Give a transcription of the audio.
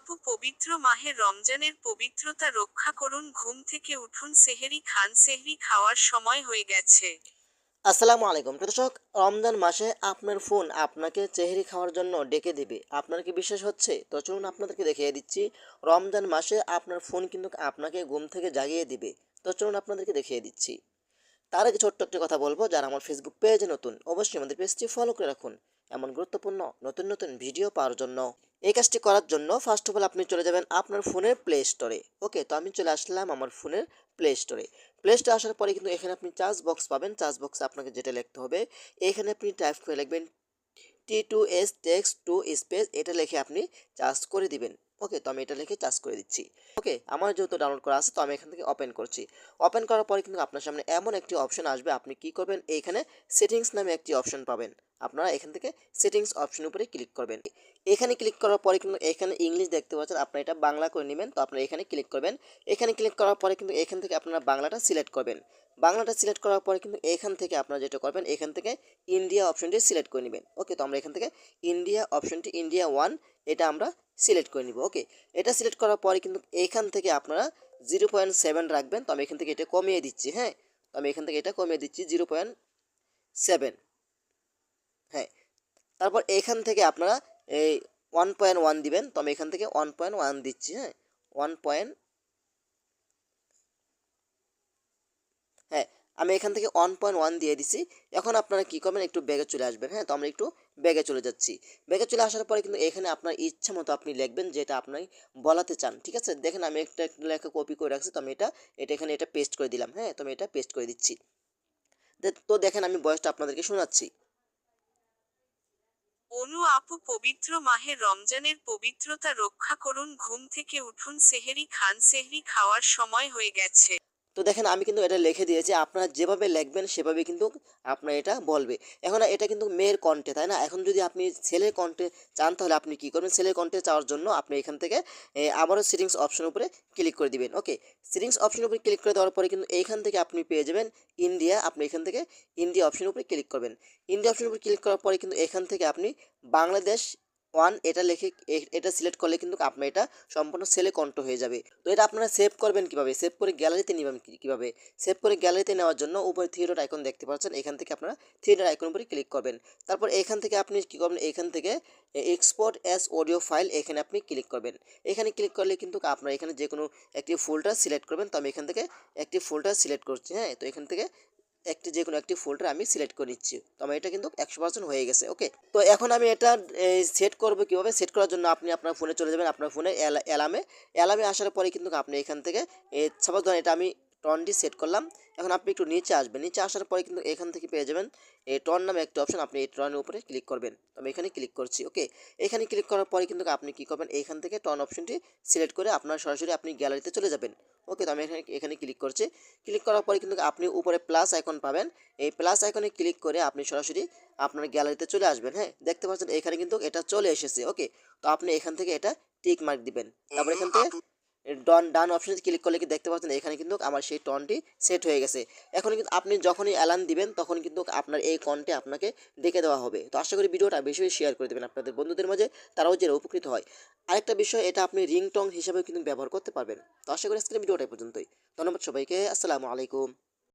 আপু পবিত্র মাহে রমজানের পবিত্রতা রক্ষা করুন, ঘুম থেকে উঠুন, সেহেরি খান, সেহরি খাওয়ার সময় হয়ে গেছে। আসসালামু আলাইকুম। দর্শক, রমজান মাসে আপনার ফোন আপনাকে চেহারি খাওয়ার জন্য ডেকে দেবে। আপনার কি বিশ্বাস হচ্ছে? তো চলুন আপনাদেরকে দেখিয়ে দিচ্ছি। রমজান মাসে আপনার ফোন কিন্তু আপনাকে ঘুম থেকে জাগিয়ে দিবে। তো চলুন আপনাদেরকে দেখিয়ে দিচ্ছি। তার আগে ছোট্ট একটি কথা বলব, যারা আমার ফেসবুক পেজে নতুন, অবশ্যই আমাদের পেজটি ফলো করে রাখুন। এমন গুরুত্বপূর্ণ, নতুন নতুন ভিডিও পাওয়ার জন্য। এই কাজটি করার জন্য ফার্স্ট অফ অল আপনি চলে যাবেন আপনার ফোনের প্লে স্টোরে ওকে তো আমি চলে আসলাম আমার ফোনের প্লে স্টোরে প্লে স্টোরে আসার পরে কিন্তু এখানে আপনি চার্জ বক্স পাবেন। চার্জ বক্সে আপনাকে যেটা লিখতে হবে, এখানে আপনি টাইপ করে লিখবেন T two S text to space এটা লিখে আপনি চার্জ করে দিবেন। ওকে তো আমি এটা লিখে চার্জ করে দিচ্ছি। ওকে আমার যেহেতু ডাউনলোড করা আছে, তো আমি এখান থেকে ওপেন করছি। ওপেন করার পরে কিন্তু আপনার সামনে এমন একটি অপশন আসবে, আপনি কি করবেন? এইখানে সেটিংস নামে একটি অপশন পাবেন। আপনারা এখান থেকে সেটিংস অপশন উপরে ক্লিক করবেন। এখানে ক্লিক করার পরে কিন্তু এখানে ইংলিশ দেখতে পাচ্ছেন, আপনারা এটা বাংলা করে নেবেন, তো আপনারা এখানে ক্লিক করবেন। এখানে ক্লিক করার পরে কিন্তু এখান থেকে আপনারা বাংলাটা সিলেক্ট করবেন। বাংলাটা সিলেক্ট করার পরে কিন্তু এখান থেকে আপনারা যেটা করবেন, এখান থেকে ইন্ডিয়া অপশনটি সিলেক্ট করে নেবেন। ওকে, তো আমরা এখান থেকে ইন্ডিয়া অপশনটি ইন্ডিয়া ওয়ান এটা আমরা সিলেক্ট করে নিব। ওকে, এটা সিলেক্ট করার পরে কিন্তু এখান থেকে আপনারা জিরো পয়েন্ট সেভেন রাখবেন। তো আমি এখান থেকে এটা কমিয়ে দিচ্ছি হ্যাঁ? তো আমি এখান থেকে এটা কমিয়ে দিচ্ছি জিরো পয়েন্ট সেভেন হ্যাঁ তারপর এখান থেকে আপনারা এই ওয়ান পয়েন্ট ওয়ান দিবেন। তো আমি এখান থেকে ওয়ান পয়েন্ট ওয়ান দিচ্ছি হ্যাঁ? ওয়ান পয়েন্ট হ্যাঁ আমি এখান থেকে ওয়ান পয়েন্ট ওয়ান দিয়ে দিছি। এখন আপনারা কী করবেন? একটু ব্যাগে চলে আসবেন হ্যাঁ? তো আমরা একটু ব্যাগে চলে যাচ্ছি। ব্যাগে চলে আসার পরে কিন্তু এখানে আপনার ইচ্ছা মতো আপনি লিখবেন যেটা আপনি বলাতে চান, ঠিক আছে? দেখেন আমি একটা লেখা কপি করে রাখছি, তো আমি এটা এটা এখানে এটা পেস্ট করে দিলাম হ্যাঁ? তো আমি এটা পেস্ট করে দিচ্ছি। তো দেখেন আমি বয়সটা আপনাদেরকে শোনাচ্ছি। অনু আপু, পবিত্র মাহে রমজানের পবিত্রতা রক্ষা করুন, ঘুম থেকে উঠুন, সেহেরি খান, সেহরি খাওয়ার সময় হয়ে গেছে। তো দেখেন আমি কিন্তু এটা লিখে দিয়েছি, আপনারা যেভাবে লিখবেন সেভাবে কিন্তু আপনার এটা বলবে। এখন এটা কিন্তু মেয়ের কণ্ঠে, তাই না? এখন যদি আপনি ছেলের কণ্ঠে চান তাহলে আপনি কী করবেন? ছেলের কণ্ঠে চাওয়ার জন্য আপনি এখান থেকে আবারও সেটিংস অপশন উপরে ক্লিক করে দিবেন ওকে সেটিংস অপশন উপরে ক্লিক করে দেওয়ার পরে কিন্তু এইখান থেকে আপনি পেয়ে যাবেন ইন্ডিয়া আপনি এখান থেকে ইন্ডিয়া অপশন উপরে ক্লিক করবেন। ইন্ডিয়া অপশন উপরে ক্লিক করার পরে কিন্তু এখান থেকে আপনি বাংলাদেশ ওয়ান এটা লিখে এটা সিলেক্ট করলে কিন্তু আপনার এটা সম্পূর্ণ সেলে কণ্ঠ হয়ে যাবে। তো এটা আপনারা সেভ করবেন কীভাবে? সেভ করে গ্যালারিতে নেবেন কীভাবে? সেভ করে গ্যালারিতে নেওয়ার জন্য উপরে ডট আইকন দেখতে পাচ্ছেন, এখান থেকে আপনারা ডট আইকন উপরে ক্লিক করবেন। তারপর এখান থেকে আপনি কী করবেন? এখান থেকে এক্সপোর্ট অ্যাস অডিও ফাইল এখানে আপনি ক্লিক করবেন। এখানে ক্লিক করলে কিন্তু আপনার এখানে যে কোনো একটি ফোল্ডার সিলেক্ট করবেন। তো আমি এখান থেকে একটি ফোল্ডার সিলেক্ট করছি হ্যাঁ? তো এখান থেকে একটি যে কোনো একটি ফোল্ডার আমি সিলেক্ট করে নিচ্ছি। তো আমার এটা কিন্তু একশো পার্সেন্ট হয়ে গেছে ওকে তো এখন আমি এটা সেট করব কীভাবে? সেট করার জন্য আপনি আপনার ফোনে চলে যাবেন, আপনার ফোনে অ্যালামে অ্যালামে আসার পরে কিন্তু আপনি এখান থেকে সাপোজ ধরেন এটা আমি টনটি সেট করলাম। এখন আপনি একটু নিচে আসবেন। নিচে আসার পরে কিন্তু এখান থেকে পেয়ে যাবেন এই টন নামে একটা অপশন। আপনি এই টনের উপরে ক্লিক করবেন। আমি এখানে ক্লিক করছি, ওকে? এখানে ক্লিক করার পরে কিন্তু আপনি কী করবেন? এইখান থেকে টন অপশনটি সিলেক্ট করে আপনার সরাসরি আপনি গ্যালারিতে চলে যাবেন। ওকে? তো আমি এখানে এখানে ক্লিক করছি। ক্লিক করার পরে কিন্তু আপনি উপরে প্লাস আইকন পাবেন। এই প্লাস আইকনে ক্লিক করে আপনি সরাসরি আপনার গ্যালারিতে চলে আসবেন হ্যাঁ? দেখতে পাচ্ছেন এখানে কিন্তু এটা চলে এসেছে, ওকে? তো আপনি এখান থেকে এটা টিক মার্ক দিবেন। তারপর এখান থেকে ডন ডান অপশনে ক্লিক করলে কি দেখতে পাচ্ছেন? এখানে কিন্তু আমার সেই টনটি সেট হয়ে গেছে। এখন কিন্তু আপনি যখনই অ্যালার্ম দিবেন, তখন কিন্তু আপনার এই কনটি আপনাকে ডেকে দেওয়া হবে। তো আশা করি ভিডিওটা বেশি বেশি শেয়ার করে দেবেন আপনাদের বন্ধুদের মাঝে, তারাও যেন উপকৃত হয়। আরেকটা বিষয়, এটা আপনি রিংটং হিসাবেও কিন্তু ব্যবহার করতে পারবেন। তো আশা করি আজকের ভিডিওটা পর্যন্তই। ধন্যবাদ সবাইকে, আসসালামু আলাইকুম।